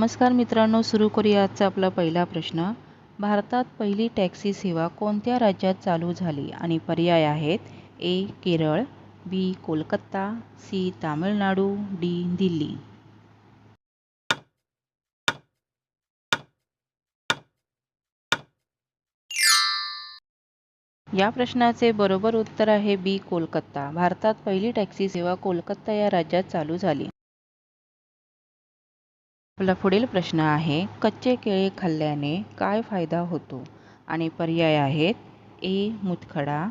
नमस्कार मित्रांनो सुरू करूया आजचा आपला पहिला प्रश्न. भारतात पहिली टॅक्सी सेवा कोणत्या राज्यात चालू झाली आणि पर्याय आहेत? A Kerala B Kolkata C Tamil Nadu D Delhi. या प्रश्नाचे बरोबर उत्तर आहे बी कोलकाता. भारतात पहिली टॅक्सी सेवा कोलकाता या राज्यात चालू झाली. आपला पुढील प्रश्न आहे कच्चे केळे खाल्ल्याने काय फायदा होतो? आणि पर्याय आहेत ए. मुतखडा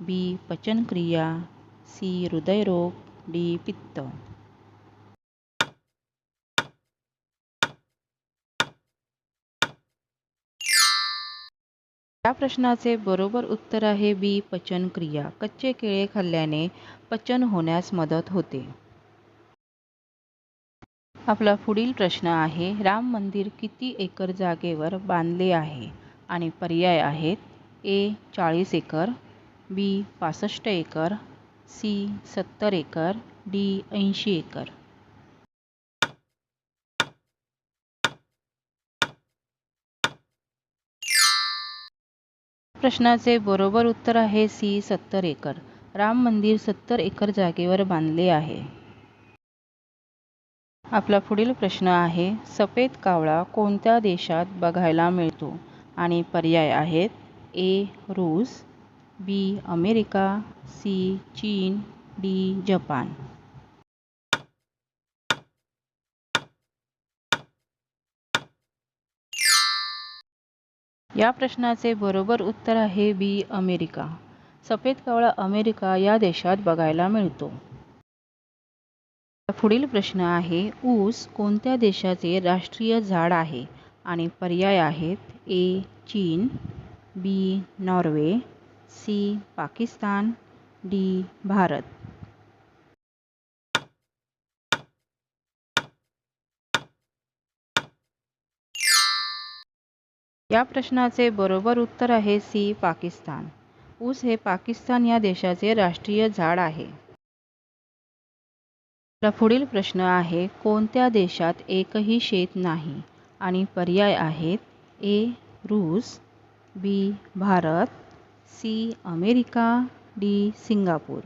बी. पचनक्रिया सी. हृदयरोग डी. पित्त. या प्रश्नाचे बरोबर उत्तर आहे बी. पचनक्रिया. कच्चे केळे खाल्ल्याने पचन होण्यास मदत होते. आपला पुढील प्रश्न आहे राम मंदिर किती एकर जागेवर बांधले आहे आणि पर्याय आहेत? ए चाळीस एकर बी पासष्ट एकर सी सत्तर एकर डी ऐंशी एकर. प्रश्नाचे बरोबर उत्तर आहे सी सत्तर एकर. राम मंदिर सत्तर एकर जागेवर बांधले आहे. आपला पुढील प्रश्न आहे सफेद कावळा कोणत्या देशात बघायला मिळतो? आणि पर्याय आहेत ए रूस बी अमेरिका सी चीन डी जपान. या प्रश्नाचे बरोबर उत्तर आहे बी अमेरिका. सफेद कावळा अमेरिका या देशात बघायला मिळतो. पुढील प्रश्न आहे ऊस कोणत्या देशाचे राष्ट्रीय झाड आहे? आणि पर्याय आहेत ए चीन B Norway C Pakistan D Bharat. या प्रश्नाचे बरोबर उत्तर आहे सी पाकिस्तान. ऊस हे पाकिस्तान या देशाचे राष्ट्रीय झाड आहे. पुढील प्रश्न आहे कोणत्या देशात एकही शेत नाही? आणि पर्याय आहेत ए रूस B Bharat C America D Singapore.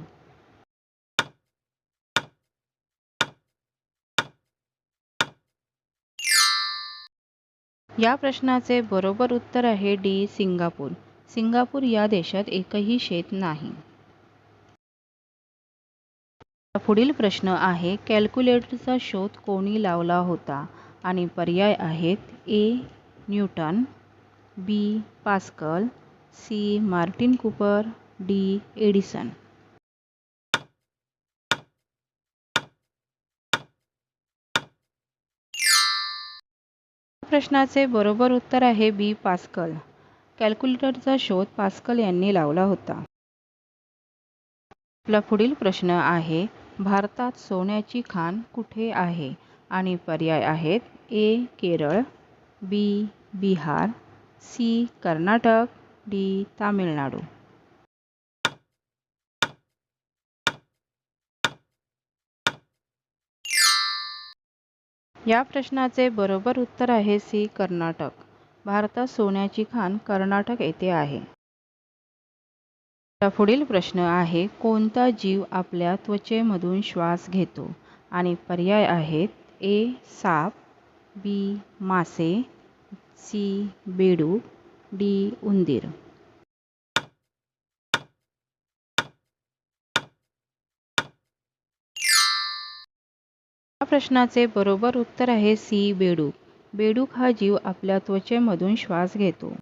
या प्रश्नाचे बरोबर उत्तर आहे डी सिंगापूर. सिंगापूर या देशात एकही शेत नाही. पुढील प्रश्न आहे कॅल्क्युलेटरचा शोध कोणी लावला होता? आणि पर्याय आहेत A Newton B Pascal C Martin Cooper D Edison. प्रश्नाचे बरोबर उत्तर आहे बी पास्कल. कॅल्क्युलेटरचा शोध पास्कल यांनी लावला होता. आपला पुढील प्रश्न आहे भारतात सोन्याची खाण कुठे आहे? आणि पर्याय आहेत A Kerala B Bihar C Karnataka D Tamil Nadu. या प्रश्नाचे बरोबर उत्तर आहे सी कर्नाटक. भारतात सोन्याची खाण कर्नाटक येथे आहे. पुढील प्रश्न आहे कोणता जीव आपल्या त्वचेमधून श्वास घेतो? आणि पर्याय आहेत ए साप बी मासे सी बेडूक डी उंदीर. या प्रश्नाचे बरोबर उत्तर आहे सी बेडूक बेडूक हा जीव आपल्या त्वचेमधून श्वास घेतो.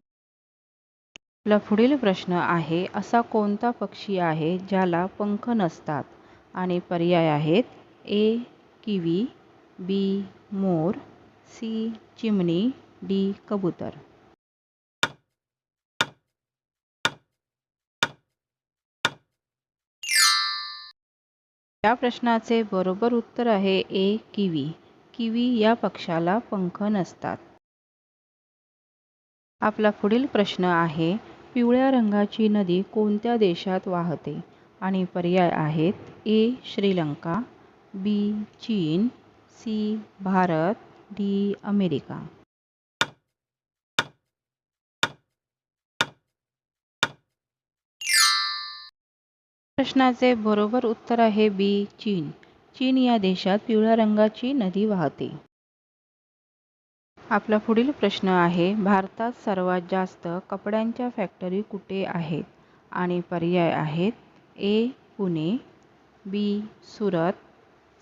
आपला पुढील प्रश्न आहे असा कोणता पक्षी आहे ज्याला पंख नसतात? आणि पर्याय आहेत ए किवी बी मोर सी चिमणी डी कबूतर. या प्रश्नाचे बरोबर उत्तर आहे ए किवी. किवी या पक्षाला पंख नसतात. आपला पुढील प्रश्न आहे पिवळ्या रंगाची नदी कोणत्या देशात वाहते? आणि पर्याय आहेत ए श्रीलंका बी चीन सी भारत डी अमेरिका. प्रश्नाचे बरोबर उत्तर आहे बी चीन. चीन या देशात पिवळ्या रंगाची नदी वाहते. आपला पुढील प्रश्न आहे भारतात सर्वात जास्त कपड्यांच्या फॅक्टरी कुठे आहेत? आणि पर्याय आहेत A Pune B Surat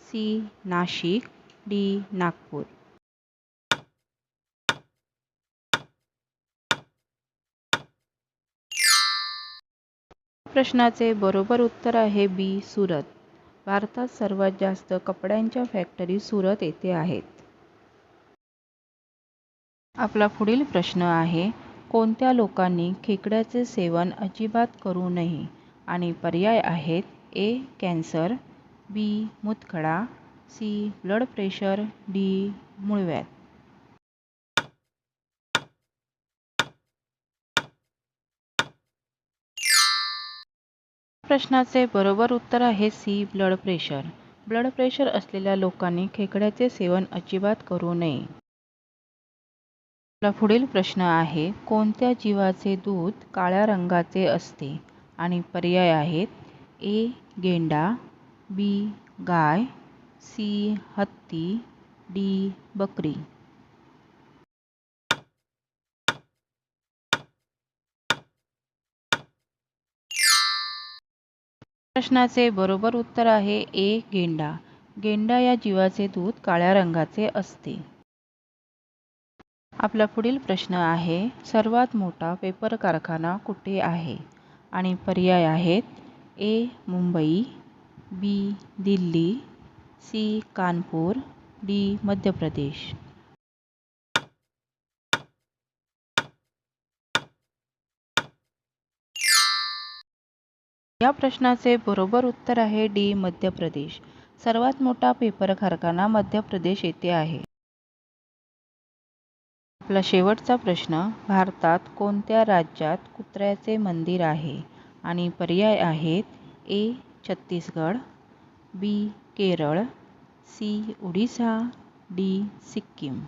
C Nashik D Nagpur. प्रश्नाचे बरोबर उत्तर आहे बी सुरत. भारतात सर्वात जास्त कपड्यांच्या फॅक्टरी सुरत येथे आहेत. आपला पुढील प्रश्न आहे कोणत्या लोकांनी खेकड्याचे सेवन अजिबात करू नये? आणि पर्याय आहेत ए कॅन्सर बी मुतखडा सी ब्लड प्रेशर डी मुळव्यात प्रश्नाचे बरोबर उत्तर आहे C blood pressure. Blood pressure असलेल्या लोकांनी खेकड्याचे सेवन अजिबात करू नये. आपला पुढील प्रश्न आहे कोणत्या जीवाचे दूध काळ्या रंगाचे असते? आणि पर्याय आहेत ए गेंडा बी गाय सी हत्ती डी बकरी. प्रश्नाचे बरोबर उत्तर आहे ए गेंडा. गेंडा या जीवाचे दूध काळ्या रंगाचे असते. आपला पुढील प्रश्न आहे सर्वात मोठा पेपर कारखाना कुठे आहे? आणि पर्याय आहेत A Mumbai B Delhi C Kanpur D Madhya Pradesh. या प्रश्नाचे बरोबर उत्तर आहे डी मध्य प्रदेश. सर्वात मोठा पेपर कारखाना मध्य प्रदेश येथे आहे. आपला शेवटचा प्रश्न भारतात कोणत्या राज्यात कुत्र्याचे मंदिर आहे? आणि पर्याय आहेत A Chhattisgarh B Kerala C Odisha D Sikkim.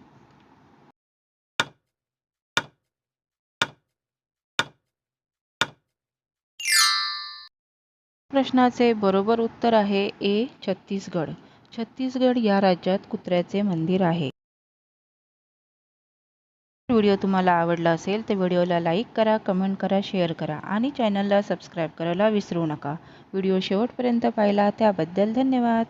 प्रश्नाचे बरोबर उत्तर आहे ए छत्तीसगड. छत्तीसगड या राज्यात कुत्र्याचे मंदिर आहे. व्हिडिओ तुम्हाला आवडला असेल तर व्हिडिओला लाईक करा कमेंट करा शेअर करा आणि चॅनलला सबस्क्राईब करायला विसरू नका. व्हिडिओ शेवटपर्यंत पाहिला त्याबद्दल धन्यवाद.